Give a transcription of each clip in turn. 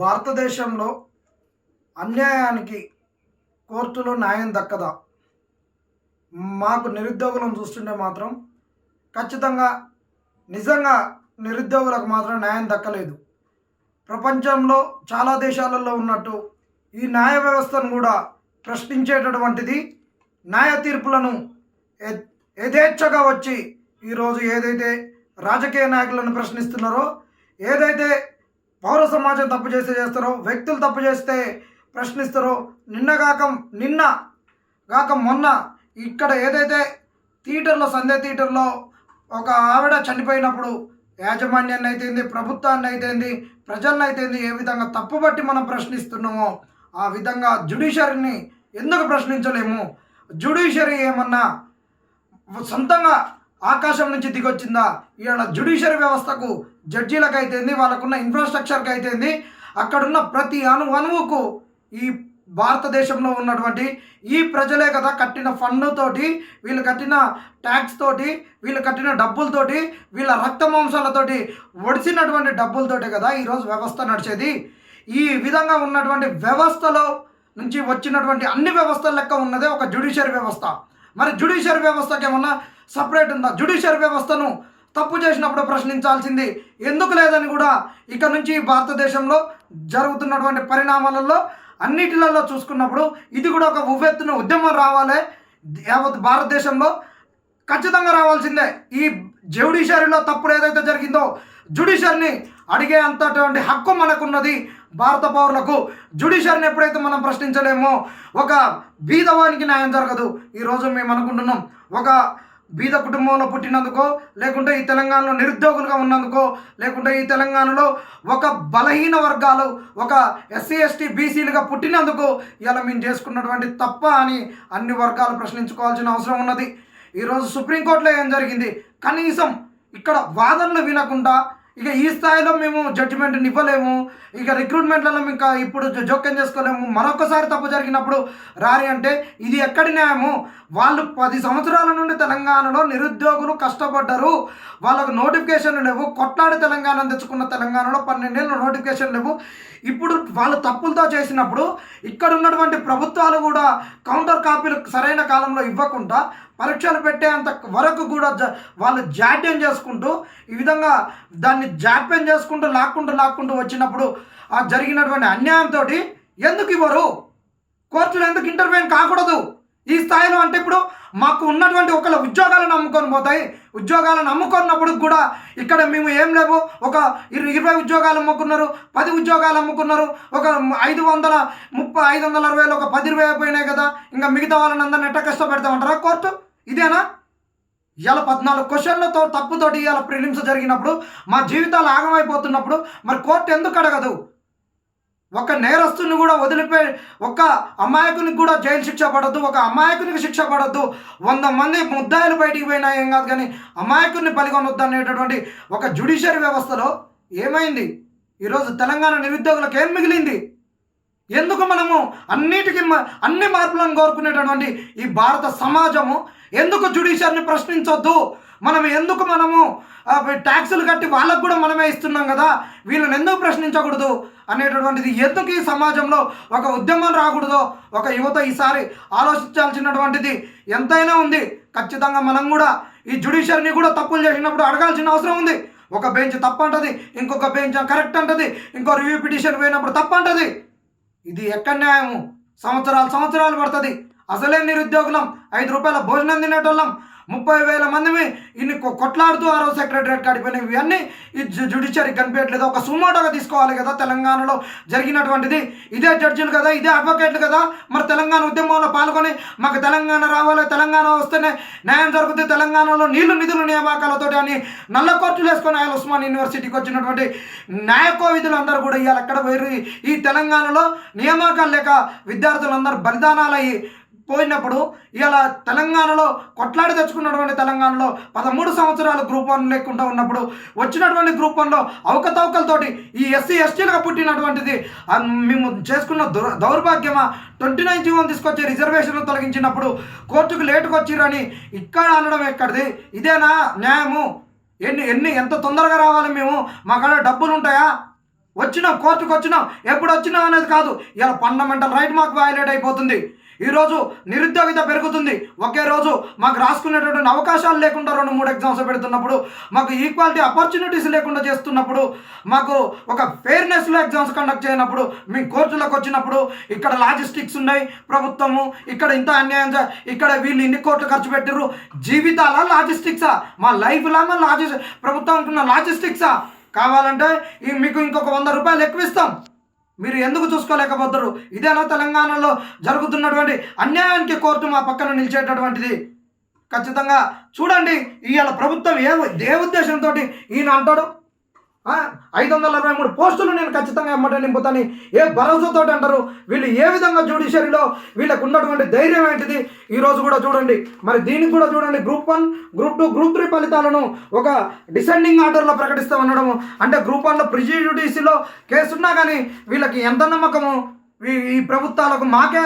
భారతదేశంలో అన్యాయానికి కోర్టులో న్యాయం దక్కదా? మాకు నిరుద్యోగులను చూస్తుంటే మాత్రం ఖచ్చితంగా నిజంగా నిరుద్యోగులకు మాత్రం న్యాయం దక్కలేదు. ప్రపంచంలో చాలా దేశాలలో ఉన్నట్టు ఈ న్యాయ వ్యవస్థను కూడా ప్రశ్నించేటటువంటిది న్యాయ తీర్పులను యథేచ్ఛగా వచ్చి ఈరోజు ఏదైతే రాజకీయ నాయకులను ప్రశ్నిస్తున్నారో ఏదైతే పౌర సమాజం తప్పు చేస్తే చేస్తారో వ్యక్తులు తప్పు చేస్తే ప్రశ్నిస్తారో నిన్నగాక నిన్న గాక మొన్న ఇక్కడ ఏదైతే థియేటర్లో సంధ్య థియేటర్లో ఒక ఆవిడ చనిపోయినప్పుడు యాజమాన్యాన్ని అయితేంది ప్రభుత్వాన్ని అయితేంది ప్రజల్ని అయితేంది ఏ విధంగా తప్పుబట్టి మనం ప్రశ్నిస్తున్నామో ఆ విధంగా జుడిషియరీని ఎందుకు ప్రశ్నించలేము? జుడిషియరీ ఏమన్నా సొంతంగా ఆకాశం నుంచి దిగొచ్చిందా? ఈయన జ్యుడిషియరీ వ్యవస్థకు జడ్జీలకు అయితేంది వాళ్ళకున్న ఇన్ఫ్రాస్ట్రక్చర్కి అయితేంది అక్కడున్న ప్రతి అణు అణువుకు ఈ భారతదేశంలో ఉన్నటువంటి ఈ ప్రజలే కదా కట్టిన ఫండ్ తోటి వీళ్ళు కట్టిన ట్యాక్స్ తోటి వీళ్ళు కట్టిన డబ్బులతోటి వీళ్ళ రక్త మాంసాలతోటి ఒడిసినటువంటి డబ్బులతోటి కదా ఈరోజు వ్యవస్థ నడిచేది. ఈ విధంగా ఉన్నటువంటి వ్యవస్థలో నుంచి వచ్చినటువంటి అన్ని వ్యవస్థల లెక్క ఉన్నదే ఒక జ్యుడిషియరీ వ్యవస్థ. మరి జ్యుడిషియరీ వ్యవస్థకి ఏమన్నా సపరేట్ ఉందా జ్యుడిషియరీ వ్యవస్థను తప్పు చేసినప్పుడు ప్రశ్నించాల్సింది ఎందుకు లేదని కూడా ఇక నుంచి భారతదేశంలో జరుగుతున్నటువంటి పరిణామాలలో అన్నిటిలలో చూసుకున్నప్పుడు ఇది కూడా ఒక ఉవ్వెత్తున ఉద్యమం రావాలి యావత్ భారతదేశంలో ఖచ్చితంగా రావాల్సిందే. ఈ జ్యుడిషియరీలో తప్పుడు ఏదైతే జరిగిందో జ్యుడిషియర్ని అడిగే అంతటువంటి హక్కు మనకున్నది భారత పౌరులకు. జ్యుడిషియర్ని ఎప్పుడైతే మనం ప్రశ్నించలేమో ఒక బీదవానికి న్యాయం జరగదు. ఈరోజు మేము అనుకుంటున్నాం ఒక బీద కుటుంబంలో పుట్టినందుకో లేకుంటే ఈ తెలంగాణలో నిరుద్యోగులుగా ఉన్నందుకో లేకుంటే ఈ తెలంగాణలో ఒక బలహీన వర్గాలు ఒక ఎస్సీ ఎస్టీ బీసీలుగా పుట్టినందుకు ఇలా మేము చేసుకున్నటువంటి తప్ప అని అన్ని వర్గాలు ప్రశ్నించుకోవాల్సిన అవసరం ఉన్నది. ఈరోజు సుప్రీంకోర్టులో ఏం జరిగింది? కనీసం ఇక్కడ వాదనలు వినకుండా ఇక ఈ స్థాయిలో మేము జడ్జిమెంట్ ఇవ్వలేము. ఇక రిక్రూట్మెంట్లలో ఇంకా ఇప్పుడు జోక్యం చేసుకోలేము. మరొకసారి తప్పు జరిగినప్పుడు రారి అంటే ఇది ఎక్కడి న్యాయము? వాళ్ళు పది సంవత్సరాల నుండి తెలంగాణలో నిరుద్యోగులు కష్టపడ్డారు. వాళ్ళకు నోటిఫికేషన్లు లేవు. కొట్లాడి తెలంగాణ తెచ్చుకున్న తెలంగాణలో పన్నెండేళ్ళు నోటిఫికేషన్ లేవు. ఇప్పుడు వాళ్ళు తప్పులతో చేసినప్పుడు ఇక్కడ ఉన్నటువంటి ప్రభుత్వాలు కూడా కౌంటర్ కాపీలు సరైన కాలంలో ఇవ్వకుండా పరీక్షలు పెట్టేంత వరకు కూడా జ వాళ్ళు జాడ్యం చేసుకుంటూ ఈ విధంగా దాన్ని జాప్యం చేసుకుంటూ లాక్కుంటూ లాక్కుంటూ వచ్చినప్పుడు ఆ జరిగినటువంటి అన్యాయంతో ఎందుకు ఇవ్వరు? కోర్టులు ఎందుకు ఇంటర్వ్యూన్ కాకూడదు? ఈ స్థాయిలో అంటే ఇప్పుడు మాకు ఉన్నటువంటి ఒకళ్ళ ఉద్యోగాలను అమ్ముకొని పోతాయి. ఉద్యోగాలను అమ్ముకున్నప్పుడు కూడా ఇక్కడ మేము ఏం లేవు. ఒక ఇరవై ఉద్యోగాలు అమ్ముకున్నారు పది ఉద్యోగాలు అమ్ముకున్నారు. ఒక ఐదు వందల ముప్పై ఐదు వందల అరవైలో ఒక పది ఇరవై పోయినాయి కదా. ఇంకా మిగతా వాళ్ళని అందరిని ఎట్ట కష్టపెడతామంటారా కోర్టు? ఇదేనా? ఇవాళ పద్నాలుగు క్వశ్చన్లతో తప్పుతోటి ఇవాళ ప్రిలిమ్స్ జరిగినప్పుడు మా జీవితాలు ఆగమైపోతున్నప్పుడు మరి కోర్టు ఎందుకు అడగదు? ఒక నేరస్తుని కూడా వదిలిపోయి ఒక అమాయకునికి కూడా జైలు శిక్ష పడద్దు ఒక అమాయకునికి శిక్ష పడద్దు వంద మంది ముద్దాయిలు బయటికి పోయినా ఏం కాదు కానీ అమాయకుని బలిగొనొద్దు అనేటటువంటి ఒక జ్యుడిషియరీ వ్యవస్థలో ఏమైంది? ఈరోజు తెలంగాణ నిరుద్యోగులకు ఏం మిగిలింది? ఎందుకు మనము అన్నిటికీ మ- అన్ని మార్పులను కోరుకునేటటువంటి ఈ భారత సమాజము ఎందుకు జుడిషియర్ని ప్రశ్నించొద్దు? మనం ఎందుకు మనము ట్యాక్సులు కట్టి వాళ్ళకు కూడా మనమే ఇస్తున్నాం కదా? వీళ్ళని ఎందుకు ప్రశ్నించకూడదు? అనేటటువంటిది ఎందుకు ఈ సమాజంలో ఒక ఉద్యమం రాకూడదో? ఒక యువత ఈసారి ఆలోచించాల్సినటువంటిది ఎంతైనా ఉంది. ఖచ్చితంగా మనం కూడా ఈ జుడిషియర్ని కూడా తప్పులు చేసినప్పుడు అడగాల్సిన అవసరం ఉంది. ఒక బెంచ్ తప్పు అంటది ఇంకొక బెంచ్ కరెక్ట్ అంటది ఇంకో రివ్యూ పిటిషన్ పోయినప్పుడు తప్పు అంటది ఇది ఎక్కడ న్యాయము? సంవత్సరాలు సంవత్సరాలు పడుతుంది. అసలే నిరుద్యోగులం? ఐదు రూపాయల భోజనం తినేటోళ్ళం. ముప్పై వేల మందిని ఇన్ని కొ- కొట్లాడుతూ ఆ రోజు సెక్రటరేట్ కాడిపోయినాయి ఇవన్నీ ఈ జు- జుడిషియరీ కనిపించట్లేదు ఒక సుమోటోగా తీసుకోవాలి కదా తెలంగాణలో జరిగినటువంటిది. ఇదే జడ్జిలు కదా ఇదే అడ్వకేట్లు కదా. మరి తెలంగాణ ఉద్యమంలో పాల్గొని మాకు తెలంగాణ రావాలి తెలంగాణ వస్తేనే న్యాయం జరుగుతుంది తెలంగాణలో నీళ్ళు నిధులు నియామకాలతో అని నల్ల కోర్టులు వేసుకొని ఆయన ఉస్మాన్ యూనివర్సిటీకి వచ్చినటువంటి న్యాయకో కోవిధులు అందరూ కూడా ఇవాళ ఎక్కడ పోయి ఈ తెలంగాణలో నియామకాలు లేక విద్యార్థులందరూ బలిదానాలు అయ్యి పోయినప్పుడు ఇలా తెలంగాణలో కొట్లాడి తెచ్చుకున్నటువంటి తెలంగాణలో పదమూడు సంవత్సరాలు గ్రూప్ వన్ లేకుండా ఉన్నప్పుడు వచ్చినటువంటి గ్రూప్ వన్లో అవకతవకలతోటి ఈ ఎస్సీ ఎస్టీలుగా పుట్టినటువంటిది మేము చేసుకున్న దుర దౌర్భాగ్యమా? ట్వంటీ నైన్ జీవో తీసుకొచ్చి రిజర్వేషన్ తొలగించినప్పుడు కోర్టుకు లేటుకు వచ్చిరని ఇక్కడ అనడం ఎక్కడిది? ఇదేనా న్యాయము? ఎన్ని ఎన్ని ఎంత తొందరగా రావాలి మేము? మా కాడ డబ్బులు ఉంటాయా వచ్చినాం కోర్టుకు వచ్చినాం ఎప్పుడు వచ్చినాం అనేది కాదు. ఇలా ఫండమెంటల్ రైట్ మాకు వయలేట్ అయిపోతుంది. ఈరోజు నిరుద్యోగిత పెరుగుతుంది. ఒకే రోజు మాకు రాసుకునేటటువంటి అవకాశాలు లేకుండా రెండు మూడు ఎగ్జామ్స్ పెడుతున్నప్పుడు మాకు ఈక్వాలిటీ ఆపర్చునిటీస్ లేకుండా చేస్తున్నప్పుడు మాకు ఒక ఫేర్నెస్లో ఎగ్జామ్స్ కండక్ట్ చేయనప్పుడు మీ కోర్టులకు వచ్చినప్పుడు ఇక్కడ లాజిస్టిక్స్ ఉన్నాయి ప్రభుత్వము ఇక్కడ ఇంత అన్యాయం ఇక్కడ వీళ్ళు ఇన్ని కోట్లు ఖర్చు పెట్టారు జీవితాల లాజిస్టిక్సా మా లైఫ్లా మా లాజిస్ ప్రభుత్వం లాజిస్టిక్సా కావాలంటే మీకు ఇంకొక వంద రూపాయలు ఎక్కువ ఇస్తాం మీరు ఎందుకు చూసుకోలేకపోతారు ఇదేనా తెలంగాణలో జరుగుతున్నటువంటి అన్యాయానికి కోర్టు మా పక్కన నిలిచేటటువంటిది. ఖచ్చితంగా చూడండి ఇవాళ ప్రభుత్వం ఏ ఏ ఉద్దేశంతో ఈయన అంటాడు? ఐదు వందల అరవై మూడు పోస్టులు నేను ఖచ్చితంగా ఎమ్మట నింపుతాను. ఏ భరోసాతో అంటారు? వీళ్ళు ఏ విధంగా జ్యుడిషియరీలో వీళ్ళకు ఉన్నటువంటి ధైర్యం ఏంటిది? ఈరోజు కూడా చూడండి. మరి దీనికి కూడా చూడండి. Group one group two group three ఫలితాలను ఒక డిసెండింగ్ ఆర్డర్లో ప్రకటిస్తామనడం అంటే గ్రూప్ వన్లో ప్రిజిడ్యూడిసీలో కేసు ఉన్నా కానీ వీళ్ళకి ఎంత నమ్మకము? ఈ- ఈ ప్రభుత్వాలకు మాకే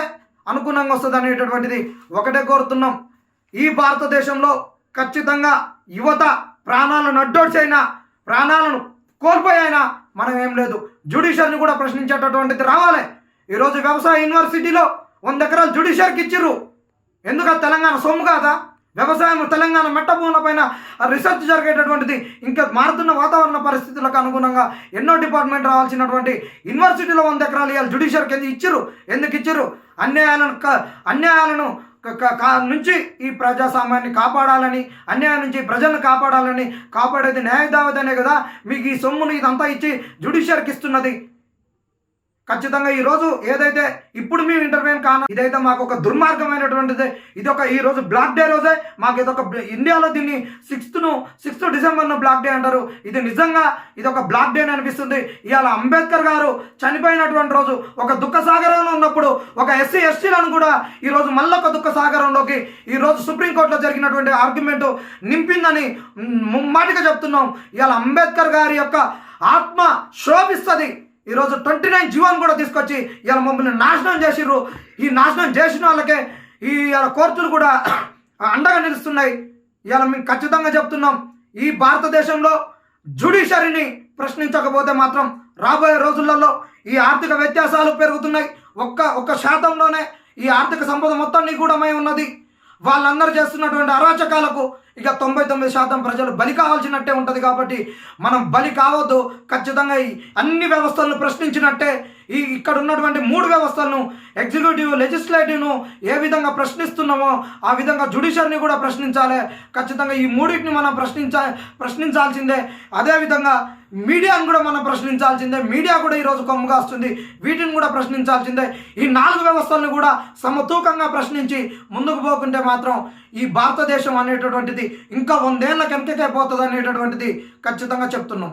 అనుగుణంగా వస్తుంది అనేటటువంటిది ఒకటే కోరుతున్నాం. ఈ భారతదేశంలో ఖచ్చితంగా యువత ప్రాణాలను అడ్డోడ్చైనా ప్రాణాలను కోల్పోయాయినా మనం ఏం లేదు. జ్యుడిషియర్ని కూడా ప్రశ్నించేటటువంటిది రావాలి. ఈరోజు వ్యవసాయ యూనివర్సిటీలో వంద ఎకరాలు జ్యుడిషియర్కి ఇచ్చిర్రు. ఎందుక తెలంగాణ సొమ్ము కాదా? వ్యవసాయం తెలంగాణ మెట్టభూముల పైన రీసెర్చ్ జరిగేటటువంటిది ఇంకా మారుతున్న వాతావరణ పరిస్థితులకు అనుగుణంగా ఎన్నో డిపార్ట్మెంట్ రావాల్సినటువంటి యూనివర్సిటీలో వంద ఎకరాలు ఇవ్వాలి జ్యుడిషియర్కి ఎందుకు ఇచ్చిర్రు? ఎందుకు ఇచ్చిర్రు? అన్యాయాలను అన్యాయాలను నుంచి ఈ ప్రజాస్వామ్యాన్ని కాపాడాలని అన్యాయం నుంచి ప్రజలను కాపాడాలని కాపాడేది న్యాయదావతనే కదా. మీకు ఈ సొమ్మును ఇదంతా ఇచ్చి జుడిషియర్కి ఇస్తున్నది. ఖచ్చితంగా ఈ రోజు ఏదైతే ఇప్పుడు మేము ఇంటర్వ్యూ కాను ఇదైతే మాకు ఒక దుర్మార్గమైనటువంటిది. ఇది ఒక ఈ రోజు బ్లాక్ డే రోజే. మాకు ఇది ఒక ఇండియాలో దీన్ని సిక్స్త్ను సిక్స్త్ డిసెంబర్ను బ్లాక్ డే అంటారు. ఇది నిజంగా ఇది ఒక బ్లాక్ డే అని అనిపిస్తుంది. ఇవాళ అంబేద్కర్ గారు చనిపోయినటువంటి రోజు ఒక దుఃఖ సాగరంలో ఉన్నప్పుడు ఒక ఎస్సీ ఎస్టీలను కూడా ఈ రోజు మళ్ళీ ఒక దుఃఖ సాగరంలోకి ఈ రోజు సుప్రీంకోర్టులో జరిగినటువంటి ఆర్గ్యుమెంట్ నింపిందని ముమ్మాటిగా చెప్తున్నాం. ఇవాళ అంబేద్కర్ గారి యొక్క ఆత్మ శోభిస్తుంది. ఈరోజు ట్వంటీ నైన్ జీవన్ కూడా తీసుకొచ్చి ఇలా మమ్మల్ని నాశనం చేసిర్రు. ఈ నాశనం చేసిన వాళ్ళకే ఈ ఇలా కోర్టులు కూడా అండగా నిలుస్తున్నాయి. ఇలా మేము ఖచ్చితంగా చెప్తున్నాం ఈ భారతదేశంలో జుడిషరీని ప్రశ్నించకపోతే మాత్రం రాబోయే రోజులలో ఈ ఆర్థిక వ్యత్యాసాలు పెరుగుతున్నాయి. ఒక్క ఒక్క శాతంలోనే ఈ ఆర్థిక సంపద మొత్తాన్ని కూడా ఉన్నది. వాళ్ళందరూ చేస్తున్నటువంటి అరాచకాలకు ఇక తొంభై తొమ్మిది శాతం ప్రజలు బలి కావాల్సినట్టే ఉంటుంది కాబట్టి మనం బలి కావద్దు. ఖచ్చితంగా అన్ని వ్యవస్థలను ప్రశ్నించినట్టే ఈ ఇక్కడ ఉన్నటువంటి మూడు వ్యవస్థలను ఎగ్జిక్యూటివ్ లెజిస్లేటివ్ను ఏ విధంగా ప్రశ్నిస్తున్నామో ఆ విధంగా జుడిషియర్ని కూడా ప్రశ్నించాలి. ఖచ్చితంగా ఈ మూడింటిని మనం ప్రశ్నించా ప్రశ్నించాల్సిందే. అదేవిధంగా మీడియాను కూడా మనం ప్రశ్నించాల్సిందే. మీడియా కూడా ఈరోజు కొమ్ముగా వస్తుంది. వీటిని కూడా ప్రశ్నించాల్సిందే. ఈ నాలుగు వ్యవస్థలను కూడా సమతూకంగా ప్రశ్నించి ముందుకు పోకుంటే మాత్రం ఈ భారతదేశం అనేటటువంటిది ఇంకా వందేళ్ళ వెనకకే పోతుంది అనేటటువంటిది ఖచ్చితంగా చెప్తున్నాం.